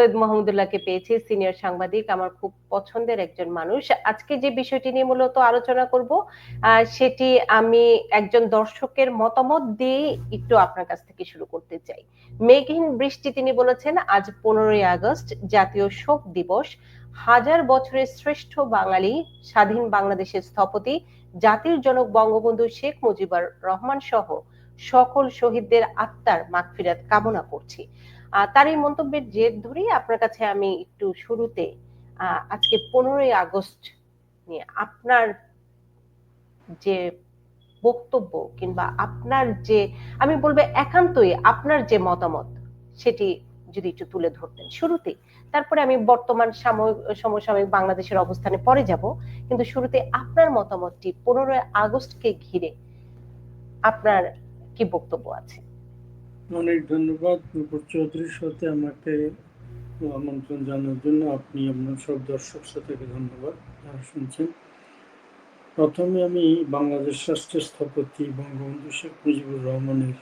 সৈয়দ মাহমুদুল্লাহকে পেয়েছি সিনিয়র সাংবাদিক, আমার খুব পছন্দের একজন মানুষ। আজকে যে বিষয়টি নিয়ে মূলত আলোচনা করব সেটি আমি একজন দর্শকের মতামত দিয়ে একটু আপনার কাছ থেকে শুরু করতে চাই। মেঘহীন বৃষ্টি তিনি বলেছেন, আজ পনেরোই আগস্ট, জাতীয় শোক দিবস। হাজার বছরের শ্রেষ্ঠ বাঙালি, স্বাধীন বাংলাদেশের স্থপতি, জাতির জনক বঙ্গবন্ধু শেখ মুজিবুর রহমান সহ সকল শহীদদের আত্মার মাগফিরাত কামনা করছি। তার এই মন্তব্যের জের ধরেই আপনার কাছে আমি একটু শুরুতে আজকে পনেরোই আগস্ট নিয়ে আপনার যে বক্তব্য কিংবা আপনার যে, আমি বলব একান্তই আপনার যে মতামত, সেটি যদি একটু তুলে ধরতেন শুরুতে। তারপরে আমি বর্তমান সাময়িক সমসাময়িক বাংলাদেশের অবস্থানে পরে যাব, কিন্তু শুরুতে আপনার মতামতটি পনেরোই আগস্টকে ঘিরে আপনার কি বক্তব্য আছে? অনেক ধন্যবাদ। নুপুর চৌধুরীর সাথে আমাকে আমন্ত্রণ জানার জন্য আপনি আপনার সব দর্শক শ্রোতাকে ধন্যবাদ। যারা শুনছেন, প্রথমে আমি বাংলাদেশ রাষ্ট্রের স্থপতি বঙ্গবন্ধু শেখ মুজিবুর রহমানের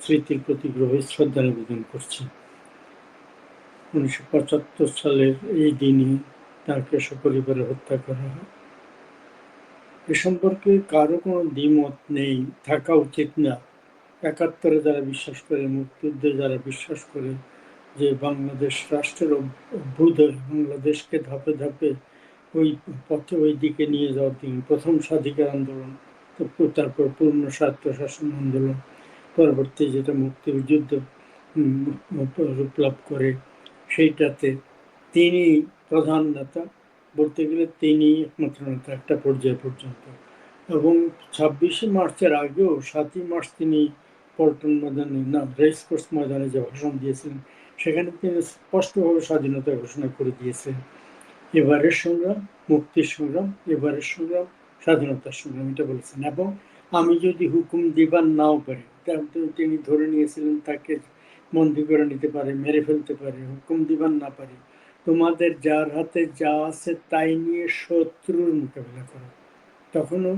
স্মৃতির প্রতি গভীর শ্রদ্ধা নিবেদন করছি। উনিশশো পঁচাত্তর সালের এই দিনই তাকে সপরিবারে হত্যা করা হয়। এ সম্পর্কে কারও কোনো দ্বিমত নেই, থাকা উচিত না। একাত্তরে যারা বিশ্বাস করে মুক্তিযুদ্ধে যারা বিশ্বাস করে, যে বাংলাদেশ রাষ্ট্রের অভ- অভ্যুদয়, বাংলাদেশকে ধাপে ধাপে ওই পথে ওই দিকে নিয়ে যাওয়ার দিন প্রথম স্বাধিকার আন্দোলন তারপর- পূর্ণ স্বায়ত্ত শাসন আন্দোলন, পরবর্তী যেটা মুক্তিযুদ্ধ রূপ লাভ করে, সেইটাতে তিনি প্রধান নেতা, বলতে গেলে তিনি একমাত্র নেতা একটা পর্যায় পর্যন্ত। এবং ছাব্বিশে মার্চের আগেও সাতই মার্চ তিনি পল্টন ময়দানে না রেস কোর্স ময়দানে যে ভাষণ দিয়েছিলেন সেখানে তিনি স্পষ্টভাবে স্বাধীনতা ঘোষণা করে দিয়েছেন। এবারের সংগ্রাম, মুক্তির সংগ্রাম, এবারের সংগ্রাম, স্বাধীনতার সংগ্রাম, এটা বলেছেন। এবং আমি যদি হুকুম দিবার নাও পারি তিনি ধরে নিয়েছিলেন, তাকে বন্দি করে নিতে পারে, মেরে ফেলতে পারে, হুকুম দিবার না পারি। তোমাদের যার হাতে যা আছে তাই নিয়ে শত্রুর মোকাবিলা করো। তখনও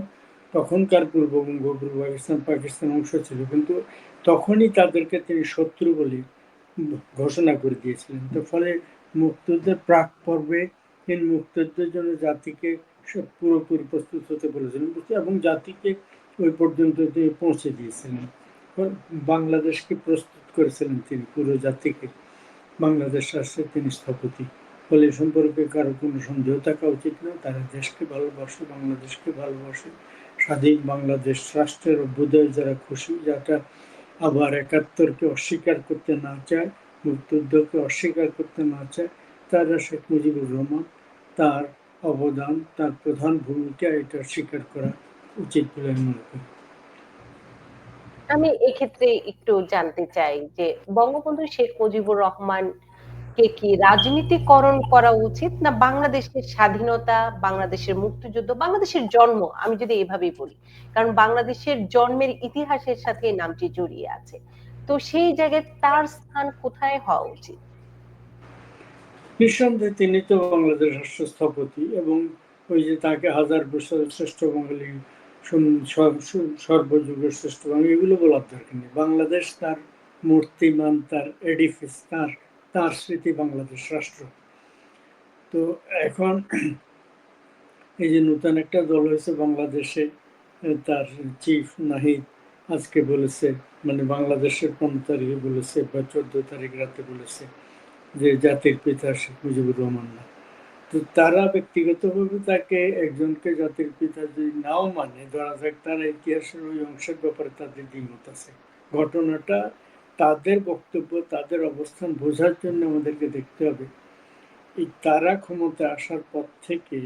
তখনকার পূর্ববঙ্গ পূর্ব পাকিস্তান পাকিস্তান অংশ ছিল, কিন্তু তখনই তাদেরকে তিনি শত্রু বলে ঘোষণা করে দিয়েছিলেন। তো ফলে মুক্তিযুদ্ধের প্রাক পর্বে তিনি মুক্তিযুদ্ধের জন্য জাতিকে পুরোপুরি প্রস্তুত হতে বলেছিলেন এবং জাতিকে ওই পর্যন্ত তিনি পৌঁছে দিয়েছিলেন। বাংলাদেশকে প্রস্তুত করেছিলেন তিনি, পুরো জাতিকে। বাংলাদেশ রাষ্ট্রের তিনি স্থপতি। ফলে সম্পর্কে কারও কোনো সন্দেহ থাকা উচিত না তারা দেশকে ভালোবাসে, বাংলাদেশকে ভালোবাসে। স্বাধীন বাংলাদেশ রাষ্ট্রের অভ্যুদয় যারা খুশি, যারা আবার একাত্তরকে অস্বীকার করতে না চায়, মুক্তিযুদ্ধকে অস্বীকার করতে না চায়, তারা শেখ মুজিবুর রহমান, তার অবদান, তার প্রধান ভূমিকা এটা স্বীকার করা উচিত বলে আমি মনে করি। আমি এক্ষেত্রে একটু জানতে চাই যে বঙ্গবন্ধু শেখ মুজিবুর রহমান কে কি রাজনীতিকরণ করা উচিত না বাংলাদেশের স্বাধীনতা, বাংলাদেশের মুক্তিযুদ্ধ, বাংলাদেশের জন্ম? আমি যদি এভাবেই বলি। কারণ বাংলাদেশের জন্মের ইতিহাসের সাথে নামটি জড়িয়ে আছে। তো সেই জায়গায় তার স্থান কোথায় হওয়া উচিত? নিঃসন্দেহে তিনি তো বাংলাদেশ রাষ্ট্র স্থপতি এবং ওই যে তাকে হাজার বছরের শ্রেষ্ঠ বাঙালি সর্বযুগের শ্রেষ্ঠ বাঙালি, এগুলো বলার দরকার নেই। বাংলাদেশ তার মূর্তিমান, তার এডিফিস তার তার স্মৃতি বাংলাদেশ রাষ্ট্র। তো এখন এই যে নতুন একটা দল হয়েছে বাংলাদেশে তার চিফ নাহিদ আজকে বলেছে মানে বাংলাদেশের পনেরো তারিখে বলেছে বা চোদ্দ তারিখ রাতে বলেছে যে জাতির পিতা শেখ মুজিবুর রহমান না। তো তারা ব্যক্তিগতভাবে তাকে একজনকে জাতির পিতা যদি নাও মানে ধরা যাক তারা ইতিহাসের ওই অংশের ব্যাপারে তাদের দ্বিমত আছে। ঘটনাটা তাদের বক্তব্য, তাদের অবস্থান বোঝার জন্য আমাদেরকে দেখতে হবে। এই তারা ক্ষমতা আসার পর থেকে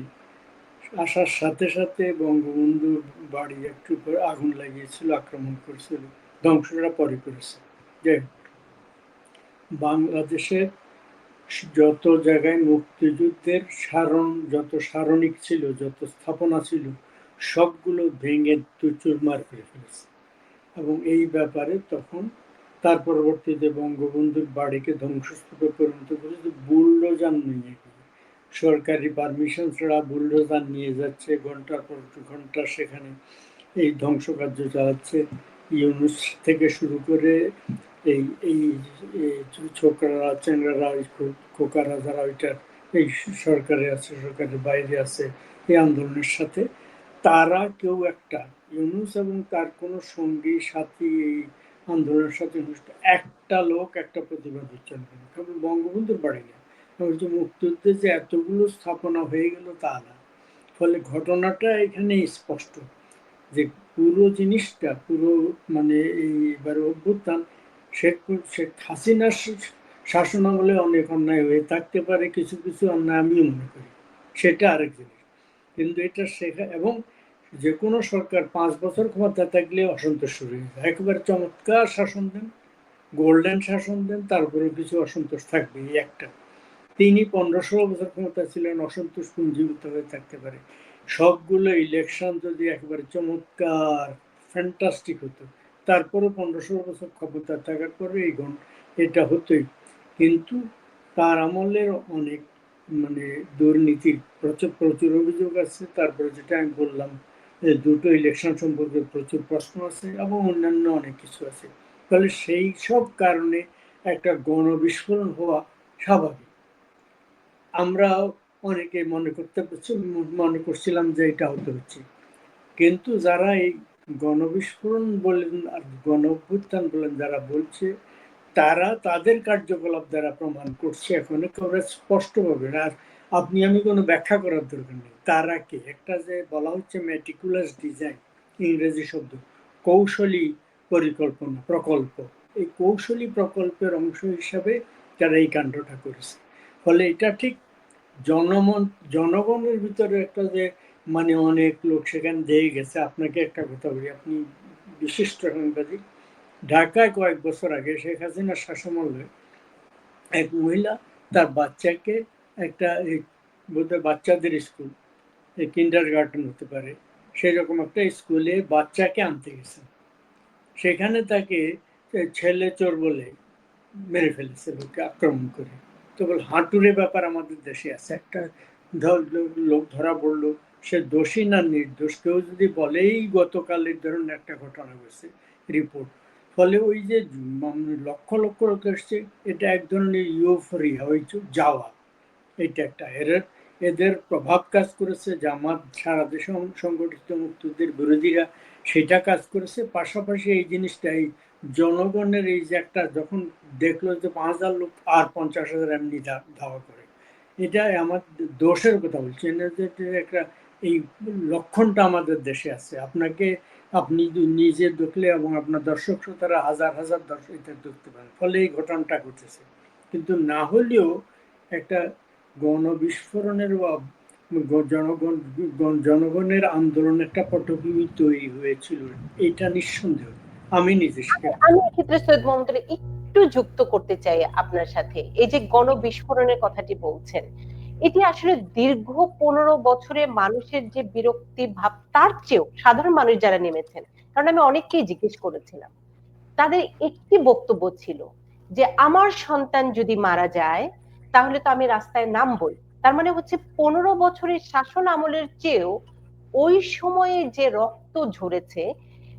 আসার সাথে সাথে বঙ্গবন্ধুর বাড়ি একটু করে আগুন লাগিয়েছিল, আক্রমণ করেছিল, ধ্বংসটা পরে করেছে। যে বাংলাদেশের যত জায়গায় মুক্তিযুদ্ধের সারণ, যত সারণিক ছিল, যত স্থাপনা ছিল, সবগুলো ভেঙে চুরমার করে ফেলেছে। এবং এই ব্যাপারে তখন তার পরবর্তীতে বঙ্গবন্ধুর বাড়িকে ধ্বংসস্তূপে পরিণত করেছে, বুলডোজার নিয়ে। সরকারি পারমিশন ছাড়া বুলডোজার নিয়ে যাচ্ছে, ঘণ্টার পর ঘণ্টা সেখানে এই ধ্বংসকার্য চালাচ্ছে ইউনুস থেকে শুরু করে এই এই ছোকরারা খো- খোকারা যারা ওইটার এই সরকারে আছে, সরকারের বাইরে আছে এই আন্দোলনের সাথে, তারা কেউ একটা, ইউনুস এবং তার কোনো সঙ্গী, সাথী, এই আন্দোলনের সাথে ঘনিষ্ঠ একটা লোক একটা প্রতিবাদ উচ্চারণ করে কেবল বঙ্গবন্ধুর বাড়ি না। বলছে মুক্তিযুদ্ধে যে এতগুলো স্থাপনা হয়ে গেল তা না। ফলে ঘটনাটা এখানে স্পষ্ট যে পুরো জিনিসটা, পুরো মানে এইবার অভ্যুত্থান, শেখ শেখ হাসিনার শাসন আমলে অনেক অন্যায় হয়ে থাকতে পারে, কিছু কিছু অন্যায় আমিও মনে করি। সেটা আরেক জিনিস। কিন্তু এটা শেখা, এবং যে কোনো সরকার পাঁচ বছর ক্ষমতা থাকলে অসন্তোষ শুরু হয়ে যায়। একেবারে চমৎকার শাসন দেন, গোল্ডেন শাসন দেন তারপরে কিছু অসন্তোষ থাকবে একটা। তিনি পনেরো ষোলো বছর ক্ষমতা ছিলেন, অসন্তোষ পুঞ্জীভূত হয়ে থাকতে পারে। সবগুলো ইলেকশন যদি একেবারে চমৎকার ফ্যান্টাস্টিক হতো তারপরে পনেরো ষোলো বছর ক্ষমতা থাকার পরে এই গণ, এটা হতোই। কিন্তু তার আমলের অনেক মানে দুর্নীতির প্রচুর প্রচুর অভিযোগ আছে। তারপরে যেটা আমি বললাম দুটো ইলেকশন সম্পর্কে প্রচুর প্রশ্ন আছে এবং অন্যান্য অনেক কিছু আছে। তাহলে সেই সব কারণে একটা গণবিস্ফোরণ হওয়া স্বাভাবিক। আমরা অনেকে মনে করতে মনে করছিলাম যে এটা হতে হচ্ছে। কিন্তু যারা এই গণবিস্ফোরণ বলেন আর গণ অভ্যুত্থান বলেন যারা বলছে, তারা তাদের কার্যকলাপ দ্বারা প্রমাণ করছে। এখন একেবারে স্পষ্টভাবে আর আপনি, আমি কোনো ব্যাখ্যা করার দরকার নেই। তারা কি একটা যে বলা হচ্ছে মেটিকুলাস ডিজাইন ইংরেজি শব্দ, কৌশলী পরিকল্পনা, প্রকল্প। এই কৌশলী প্রকল্পের অংশ হিসাবে তারা এই কাণ্ডটা করেছে, ফলে এটা ঠিক জনমন, জনগণের ভিতরে একটা যে মানে অনেক লোক সেখানে দিয়ে গেছে। আপনাকে একটা কথা বলি, আপনি বিশিষ্ট সাংবাদিক, ঢাকায় কয়েক বছর আগে শেখ হাসিনার শাসনামলে এক মহিলা তার বাচ্চাকে একটা এই বোধহয় বাচ্চাদের স্কুল, এই কিন্ডার গার্ডেন হতে পারে। সেরকম একটা স্কুলে বাচ্চাকে আনতে গেছেন সেখানে তাকে ছেলে চোর বলে মেরে ফেলেছে লোককে আক্রমণ করে। তো বল, হাঁটুরে ব্যাপার আমাদের দেশে আছে। একটা লোক ধরা পড়ল, সে দোষী না নির্দোষ? কেউ যদি বলেই গতকালের ধরুন একটা ঘটনা হয়েছে রিপোর্ট। ফলে ওই যে লক্ষ লক্ষ লোক এসছে, এটা এক ধরনের ইউফরিয়া, ওই যাওয়া। এটা একটা এর এদের প্রভাব কাজ করেছে, জামাত, সারা দেশে সংগঠিত মুক্তিদের বিরোধীরা সেটা কাজ করেছে। পাশাপাশি এই জিনিসটা এই জনগণের এই যে একটা যখন দেখল যে পাঁচ হাজার লোক আর পঞ্চাশ হাজার এমনি ধাওয়া করে, এটা আমার দোষের কথা বলছি। একটা এই লক্ষণটা আমাদের দেশে আছে। আপনাকে আপনি নিজে দেখলে এবং আপনার দর্শক শ্রোতারা হাজার হাজার দর্শক এটা দেখতে পারেন। ফলে এই ঘটনাটা ঘটেছে। কিন্তু না হলেও একটা গণবিস্ফোরণের বা জনগণ জনগণের আন্দোলন একটা পটভূমি তৈরি হয়েছিল, এটা নিঃসন্দেহ। আমি নিজে আমি ক্ষেত্রে সৈয়দ মোহাম্মদ একটু যুক্ত করতে চাই আপনার সাথে। এই যে গণবিস্ফোরণের কথাটি বলছেন, এটি আসলে দীর্ঘ পনেরো বছরে মানুষের যে বিরক্তি ভাব, তার চেয়েও সাধারণ মানুষ যারা নেমেছেন, কারণ আমি অনেককেই জিজ্ঞেস করেছিলাম, তাদের একটি বক্তব্য ছিল যে, আমার সন্তান যদি মারা যায় তাহলে তো আমি রাস্তায় নামবই। তার মানে হচ্ছে পনেরো বছরের শাসন আমলের চেয়েও ওই সময়ে যে রক্ত ঝরেছে,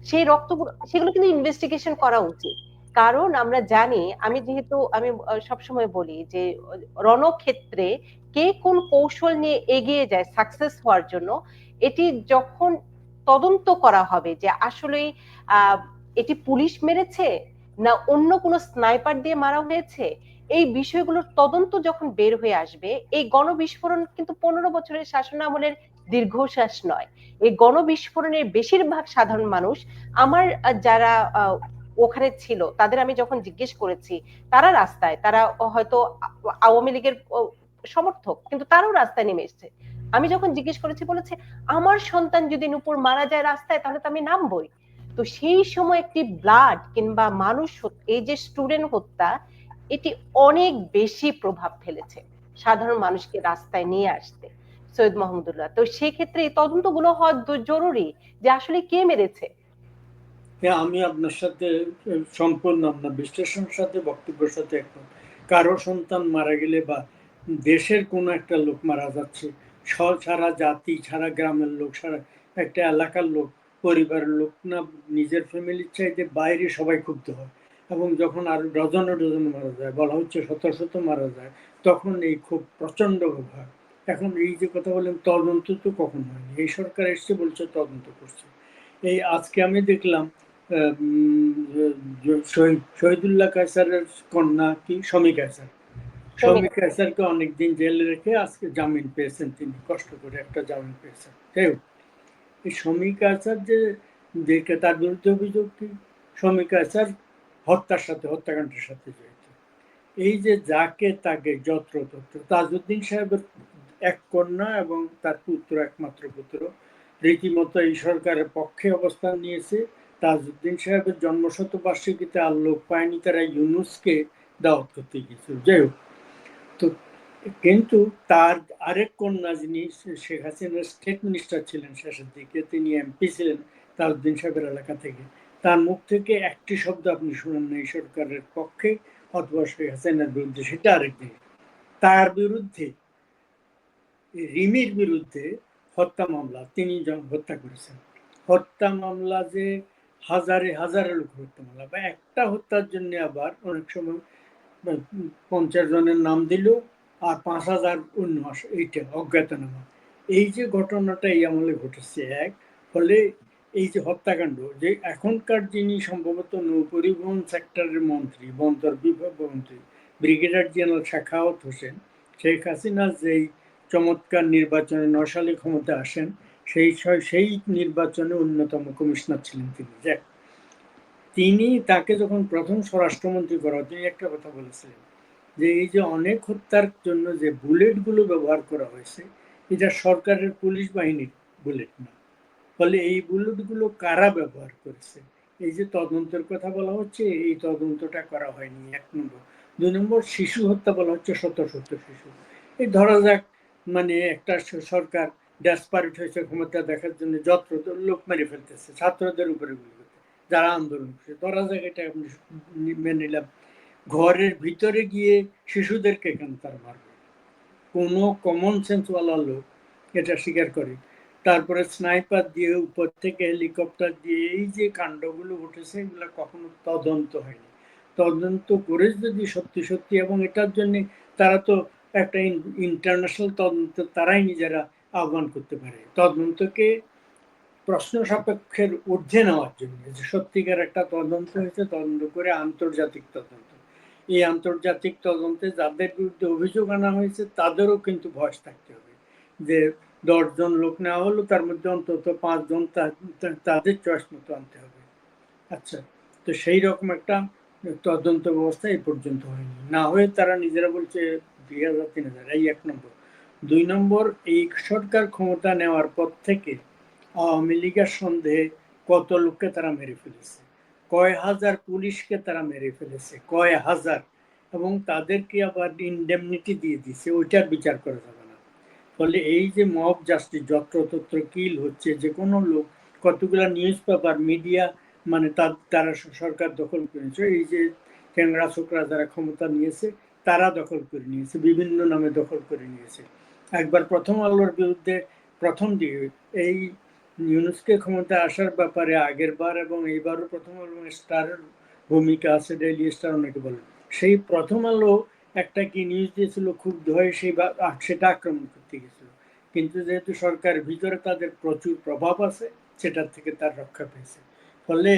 সেই রক্তগুলো, সেগুলো কিন্তু ইনভেস্টিগেশন করা উচিত। কারণ আমরা জানি, আমি যেহেতু আমি সবসময় বলি যে, রণক্ষেত্রে কে কোন কৌশল নিয়ে এগিয়ে যায় সাকসেস হওয়ার জন্য, এটি যখন তদন্ত করা হবে যে আসলেই এটি পুলিশ মেরেছে না অন্য কোনো স্নাইপার দিয়ে মারা হয়েছে এই বিষয়গুলোর তদন্ত যখন বের হয়ে আসবে, এই গণবিস্ফোরণ কিন্তু পনেরো বছরের শাসন আমলের দীর্ঘশ্বাস নয়। এই গণবিস্ফোরণের বেশিরভাগ সাধারণ মানুষ আমার যারা ওখানে ছিল, তাদের আমি যখন জিজ্ঞেস করেছি, তারা রাস্তায়, তারা হয়তো আওয়ামী লীগের সমর্থক, কিন্তু তারাও রাস্তায় নেমে এসছে। আমি যখন জিজ্ঞেস করেছি, বলেছে, আমার সন্তান যদি নুপুর মারা যায় রাস্তায়, তাহলে তো আমি নামবই। তো সেই সময় একটি ব্লাড কিংবা মানুষ, এই যে স্টুডেন্ট হত্যা এটি অনেক বেশি প্রভাব ফেলেছে। সাধারণ মানুষকে রাস্তায় নিয়ে আসতে সৈয়দ মাহমুদুল্লাহ। তো সেই ক্ষেত্রে এই তদন্তগুলো হওয়া জরুরি যে আসলে কে মেরেছে? হ্যাঁ আমি আপনার সাথে সম্পূর্ণ আপনার বিশ্লেষণের সাথে, বক্তব্যের সাথে একমত। কারও সন্তান মারা গেলে বা দেশের কোনো একটা লোক মারা যাচ্ছে সারা জাতি সারা গ্রামের লোক সারা একটা এলাকার লোক, পরিবারের লোক না, নিজের ফ্যামিলির চাইতে বাইরে সবাই ক্ষুব্ধ হয়। এবং যখন আর ডজনে ডজনে মারা যায় বলা হচ্ছে শত শত মারা যায় তখন এই খুব প্রচণ্ড ভাব এখন এই যে কথা বললেন তদন্ত তো কখন হয়নি? এই সরকার এসছে বলছে তদন্ত করছে। এই আজকে আমি দেখলাম শহীদুল্লাহ কায়সারের কন্যা কি? শমী কায়সার। শমী কায়সারকে অনেকদিন জেলে রেখে আজকে জামিন পেয়েছেন তিনি কষ্ট করে একটা জামিন পেয়েছেন। যাই হোক, এই শমী কায়সার যে যে তার বিরুদ্ধে অভিযোগ কি? শমী কায়সার হত্যার সাথে, হত্যাকাণ্ডের সাথে জড়িত। এই যে যাকে তাকে যত্র তত্র, তাজউদ্দিন সাহেবের এক কন্যা এবং তার পুত্র একমাত্র পুত্র, রীতিমতো এই সরকারের পক্ষে অবস্থান নিয়েছে। তাজউদ্দিন সাহেবের জন্মশতবার্ষিকীতে আর লোক পায়নি, তারা ইউনুসকে দাওয়াত করতে গিয়েছিল। যাই হোক, তো কিন্তু তার আরেক কন্যা যিনি, শেখ হাসিনার স্টেট মিনিস্টার ছিলেন শেষের দিকে, তিনি এমপি ছিলেন তাজউদ্দিন সাহেবের এলাকা থেকে। তার মুখ থেকে একটি শব্দ আপনি শুনেন এই সরকারের পক্ষে, অথবা শেখ হাসিনার বিরুদ্ধে, সেটা আরেক দিকে তার বিরুদ্ধে, রিমির বিরুদ্ধে হত্যা মামলা, তিনি হত্যা করেছেন। হত্যা মামলা যে হাজারে হাজারে লোক হত্যা মামলা, বা একটা হত্যার জন্য আবার অনেক সময় পঞ্চাশ জনের নাম দিল আর পাঁচ হাজার অন্য এইটা অজ্ঞাতনামা। এই যে ঘটনাটা এই আমলে ঘটেছে এক, ফলে এই যে হত্যাকাণ্ড, যে এখনকার যিনি সম্ভবত নৌপরিবহন সেক্টরের মন্ত্রী, বন্দর বিভাগ মন্ত্রী, ব্রিগেডিয়ার জেনারেল শাখাওয়াত হোসেন, শেখ হাসিনা যেই চমৎকার নির্বাচনে নশালে ক্ষমতা আসেন, সেই সেই নির্বাচনে অন্যতম কমিশনার ছিলেন তিনি। যাক, তিনি তাকে যখন প্রথম স্বরাষ্ট্রমন্ত্রী করা তিনি একটা কথা বলেছিলেন যে এই যে অনেক হত্যার জন্য যে বুলেটগুলো ব্যবহার করা হয়েছে, এটা সরকারের পুলিশ বাহিনীর বুলেট না। ফলে এই বুলেটগুলো কারা ব্যবহার করেছে? এই যে তদন্তের কথা বলা হচ্ছে, এই তদন্তটা করা হয়নি। এক নম্বর। দুই নম্বর, শিশু হত্যা বলা হচ্ছে শত শত শিশু। এই ধরা যাক মানে একটা সরকার ড্যাসপারেট হয়েছে ক্ষমতা দেখার জন্য, যত্র লোক মেরে ফেলতেছে, ছাত্রদের উপরে গুলি করতে। যারা আন্দোলন করছে, ধরা যাক এটা মেনে নিলাম। ঘরের ভিতরে গিয়ে শিশুদেরকে কেন তার মারবে? কোনো কমন সেন্সওয়ালা লোক এটা স্বীকার করে। তারপরে স্নাইপার দিয়ে উপর থেকে হেলিকপ্টার দিয়ে এই যে কাণ্ডগুলো ঘটেছে, এগুলো কখনো তদন্ত হয়নি। তদন্ত করে যদি সত্যি সত্যি এবং এটার জন্য তারা তো একটা ইন্টারন্যাশনাল তদন্ত, তারাই নিজেরা আহ্বান করতে পারে। তদন্তকে প্রশ্ন সাপেক্ষের ঊর্ধ্বে নেওয়ার জন্য যে সত্যিকার একটা তদন্ত হয়েছে, তদন্ত করে আন্তর্জাতিক তদন্ত। এই আন্তর্জাতিক তদন্তে যাদের বিরুদ্ধে অভিযোগ আনা হয়েছে, তাদেরও কিন্তু ভয় থাকতে হবে যে দশজন লোক নেওয়া হলো, তার মধ্যে অন্তত পাঁচজন তাদের চয়েস মতো আনতে হবে। আচ্ছা তো সেই রকম একটা তদন্ত ব্যবস্থা এই পর্যন্ত হয়নি। না হয়ে তারা নিজেরা বলছে দুই হাজার, তিন হাজার, এই এক নম্বর। দুই নম্বর, এই সরকার ক্ষমতা নেওয়ার পর থেকে আওয়ামী লীগের সন্দেহে কত লোককে তারা মেরে ফেলেছে? কয় হাজার পুলিশকে তারা মেরে ফেলেছে? কয় হাজার? এবং তাদেরকে আবার ইনডেমনিটি দিয়ে দিছে ওইটার বিচার করা যাবে ফলে এই যে মব জাস্টিস যত্রতত্র কিল হচ্ছে, যে কোনো লোক, কতগুলা নিউজ পেপার মিডিয়া মানে তার, তারা সরকার দখল করেছে এই যে ট্যাংরা ছোকরা যারা ক্ষমতা নিয়েছে, তারা দখল করে নিয়েছে, বিভিন্ন নামে দখল করে নিয়েছে। একবার প্রথম আলোর বিরুদ্ধে, প্রথম দিকে এই ইউনুসকে ক্ষমতা আসার ব্যাপারে আগের বার এবং এইবারও প্রথম আলো স্টারের ভূমিকা আছে ডেইলি স্টার অনেকে বলেন। সেই প্রথম আলো একটা কি নিউজ দিয়েছিল, খুব হয়ে সেই সেটা আক্রমণ করতে গেছিল। কিন্তু যেহেতু সরকার ভিতরে তাদের প্রচুর প্রভাব আছে, সেটার থেকে তার রক্ষা পেয়েছে। ফলে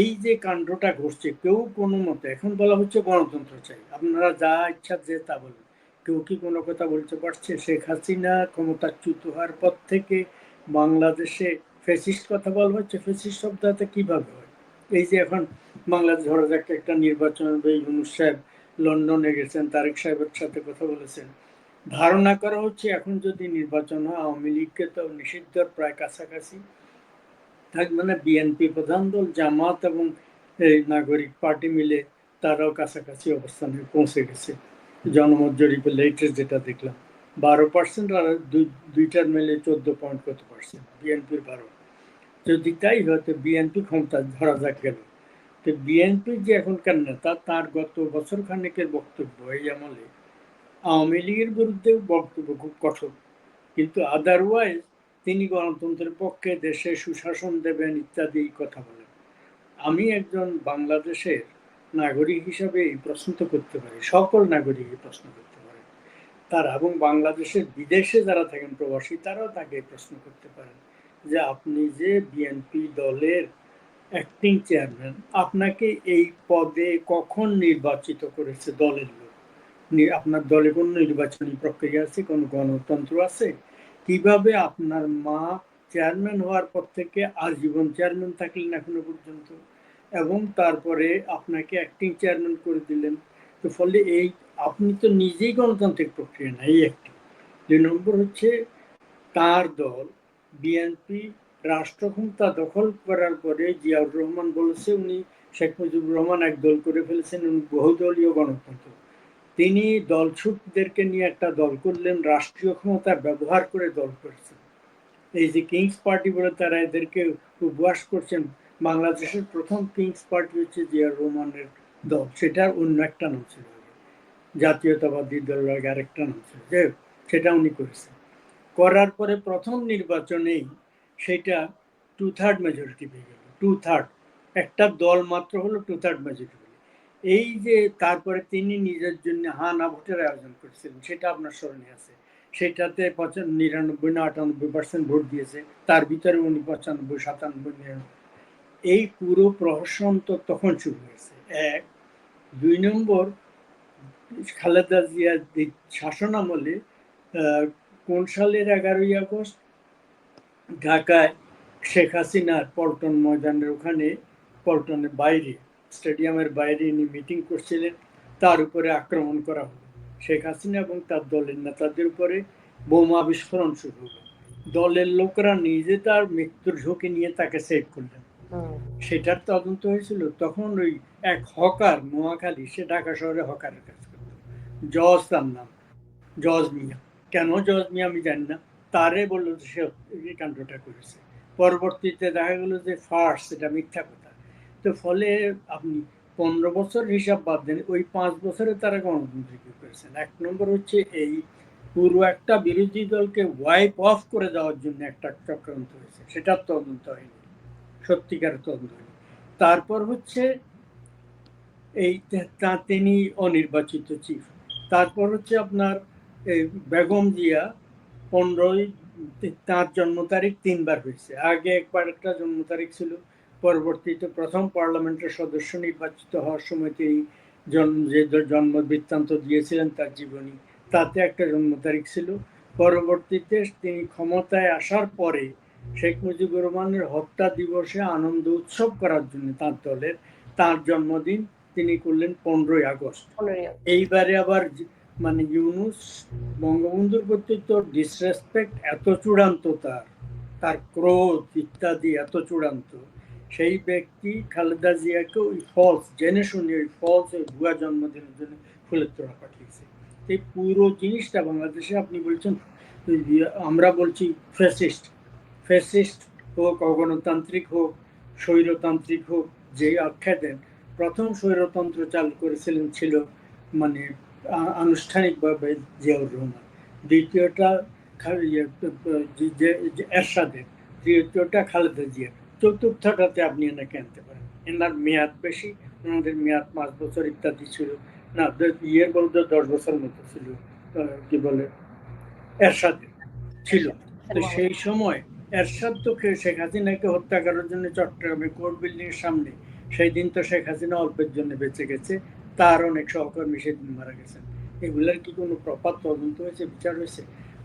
এই যে কাণ্ডটা ঘটছে, কেউ কোনো মতে, এখন বলা হচ্ছে গণতন্ত্র চাই। আপনারা যা ইচ্ছা যে তা বলেন। কেউ কি কোনো কথা বলতে পারছে? শেখ হাসিনা ক্ষমতাচ্যুত হওয়ার পর থেকে বাংলাদেশে ফেসিস্ট কথা বলা হচ্ছে। ফেসিস্ট শব্দটা কীভাবে হয়? এই যে এখন বাংলাদেশ ধরা যাক একটা নির্বাচন হবে, ইউনুস সাহেব লন্ডনে গেছেন, তারেক সাহেবের সাথে কথা বলেছেন। ধারণা করা হচ্ছে এখন যদি নির্বাচন হয়, আওয়ামী লীগকে তো নিষিদ্ধর প্রায় কাছাকাছি। থাকবে না বিএনপি প্রধান দল, জামাত এবং এই নাগরিক পার্টি মিলে তারাও কাছাকাছি অবস্থানে পৌঁছে গেছে। জনমত জরিপে লেটেস্ট যেটা দেখলাম, বারো পার্সেন্ট আর দুই, দুইটার মিলে চোদ্দ পয়েন্ট কত পার্সেন্ট বিএনপির বারো। যদি তাই হয়তো বিএনপি ক্ষমতা ধরা যাক গেল তো বিএনপির যে এখনকার নেতা, তার গত বছর খানেকের বক্তব্য এই আমলে আওয়ামী লীগের বিরুদ্ধে বক্তব্য খুব কঠোর। কিন্তু আদারওয়াইজ তিনি গণতন্ত্রের পক্ষে দেশে সুশাসন দেবেন ইত্যাদি কথা বলেন। আমি একজন বাংলাদেশের নাগরিক হিসাবে এই প্রশ্ন তো করতে পারি, সকল নাগরিক এই প্রশ্ন করতে পারে তারা এবং বাংলাদেশের বিদেশে যারা থাকেন প্রবাসী, তারাও তাকে প্রশ্ন করতে পারেন যে আপনি যে বিএনপি দলের অ্যাক্টিং চেয়ারম্যান আপনাকে এই পদে কখন নির্বাচিত করেছে দলের লোক? আপনার দলে কোনো নির্বাচনী প্রক্রিয়া আছে, কোনো গণতন্ত্র আছে? কীভাবে আপনার মা চেয়ারম্যান হওয়ার পর থেকে আজীবন চেয়ারম্যান থাকলেন এখনও পর্যন্ত? এবং তারপরে আপনাকে অ্যাক্টিং চেয়ারম্যান করে দিলেন। তো ফলে এই, আপনি তো নিজেই গণতান্ত্রিক প্রক্রিয়া না, এই একটি। দুই নম্বর হচ্ছে, তার দল বিএনপি রাষ্ট্র ক্ষমতা দখল করার পরে জিয়াউর রহমান বলেছে উনি শেখ মুজিবুর রহমান এক দল করে ফেলেছেন উনি বহুদলীয় গণতন্ত্র। তিনি দলছুটদেরকে নিয়ে একটা দল করলেন রাষ্ট্রীয় ক্ষমতা ব্যবহার করে দল করেছেন। এই যে কিংস পার্টি বলে তারা এদেরকে উপবাস করছেন বাংলাদেশের প্রথম কিংস পার্টি হচ্ছে জিয়াউর রহমানের দল সেটার অন্য একটা নাম ছিল। জাতীয়তাবাদী দল আরেকটা নাম ছিল। হোক, সেটা উনি করেছেন। করার পরে প্রথম নির্বাচনেই সেটা টু থার্ড মেজরিটি পেয়ে গেল টু থার্ড একটা দল মাত্র হলো টু থার্ড মেজরিটি এই যে তারপরে তিনি নিজের জন্য হানা ভোটের আয়োজন করেছিলেন, সেটা আপনার স্মরণে আছে? সেটাতে পঁচান নিরানব্বই না আটানব্বই পার্সেন্ট ভোট দিয়েছে, তার ভিতরে উনি পঁচানব্বই, সাতানব্বই নিরানব্বই এই পুরো প্রহসন তো তখন শুরু হয়েছে। এক। দুই নম্বর, খালেদা জিয়ার শাসন আমলে কোন সালের এগারোই আগস্ট ঢাকায় শেখ হাসিনার পল্টন ময়দানের ওখানে পল্টনের বাইরে স্টেডিয়ামের বাইরে ইনি মিটিং করছিলেন। তার উপরে আক্রমণ করা হলো। শেখ হাসিনা এবং তার দলের নেতাদের উপরে বোমা বিস্ফোরণ শুরু হলো। দলের লোকরা নিজে তার মৃত্যুর ঝুঁকি নিয়ে তাকে সেভ করলেন। সেটার তদন্ত হয়েছিল। তখন ওই এক হকার নোয়াখালী সে ঢাকা শহরে হকারের কাজ করত। জজ তার নাম। জজ মিয়া। কেন জজ মিয়া আমি জানি না। তারে বলল যে সে কাণ্ডটা করেছে। পরবর্তীতে দেখা গেলো যে ফার্স এটা মিথ্যা কথা। তো ফলে আপনি পনেরো বছর হিসাব বাদ দেন, ওই পাঁচ বছরে তারা গণতন্ত্র করেছেন এক নম্বর হচ্ছে এই পুরো একটা বিরোধী দলকে ওয়াইপ অফ করে দেওয়ার জন্য একটা চক্রান্ত হয়েছে। সেটার তদন্ত হয়নি। সত্যিকার তদন্ত হয়নি। তারপর হচ্ছে এই তে- তিনি অনির্বাচিত চিফ তারপর হচ্ছে আপনার বেগম জিয়া পনেরোই তার জন্ম তারিখ তিনবার হয়েছে। আগে একবার একটা জন্ম তারিখ ছিল পরবর্তীতে প্রথম পার্লামেন্টের সদস্য নির্বাচিত হওয়ার সময় তিনি জন্ম যে জন্ম বৃত্তান্ত দিয়েছিলেন তার জীবনী তাতে একটা জন্ম তারিখ ছিল। পরবর্তীতে তিনি ক্ষমতায় আসার পরে শেখ মুজিবুর রহমানের হত্যা দিবসে আনন্দ উৎসব করার জন্য তার দলের তার জন্মদিন তিনি করলেন পনেরোই আগস্ট। এইবারে আবার মানে ইউনুস বঙ্গবন্ধুর প্রতি তো ডিসরেসপেক্ট এত চূড়ান্ত তার তার ক্রোধ ইত্যাদি এত চূড়ান্ত, সেই ব্যক্তি খালেদা জিয়াকে ওই ফলস জেনে শুনে ওই ফলস ওই ভুয়া জন্মদিনের জন্য ফুলের তোড়া পাঠিয়েছে। এই পুরো জিনিসটা বাংলাদেশে আপনি বলছেন আমরা বলছি ফ্যাসিস্ট ফ্যাসিস্ট হোক, অগণতান্ত্রিক হোক, স্বৈরতান্ত্রিক হোক যে আখ্যা দেন, প্রথম স্বৈরতন্ত্র চালু করেছিলেন ছিল মানে আনুষ্ঠানিকভাবে জিয়াউর রহমান। দ্বিতীয়টা ইয়ে, এরশাদের তৃতীয়টা খালেদা জিয়া চতুর্থটাতে আপনি এনাকে আনতে পারেন। এনার মেয়াদ বেশি ওনাদের মেয়াদ পাঁচ বছর ইত্যাদি ছিল। না ইয়ের বলতে দশ বছর মতো ছিল কি বলে এরশাদের ছিল। তো সেই সময় এরশাদ তো শেখ হাসিনাকে হত্যা করার জন্য চট্টগ্রামে কোর্ট বিল্ডিং এর সামনে। সেই দিন তো শেখ হাসিনা অল্পের জন্য বেঁচে গেছে। তার অনেক সহকর্মী সেদিন মারা গেছেন। এগুলার কি কোনো প্রপাত তদন্ত হয়েছে, বিচার হয়েছে?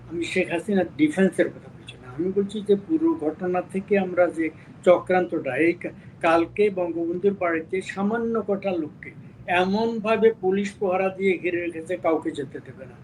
আমি শেখ হাসিনার ডিফেন্সের কথা বলছি না। আমি বলছি যে পুরো ঘটনা থেকে আমরা যে চক্রান্তটা, এই কালকে বঙ্গবন্ধুর বাড়িতে সামান্য কটা লোককে এমনভাবে পুলিশ পহরা দিয়ে ঘিরে রেখেছে, কাউকে যেতে দেবে না।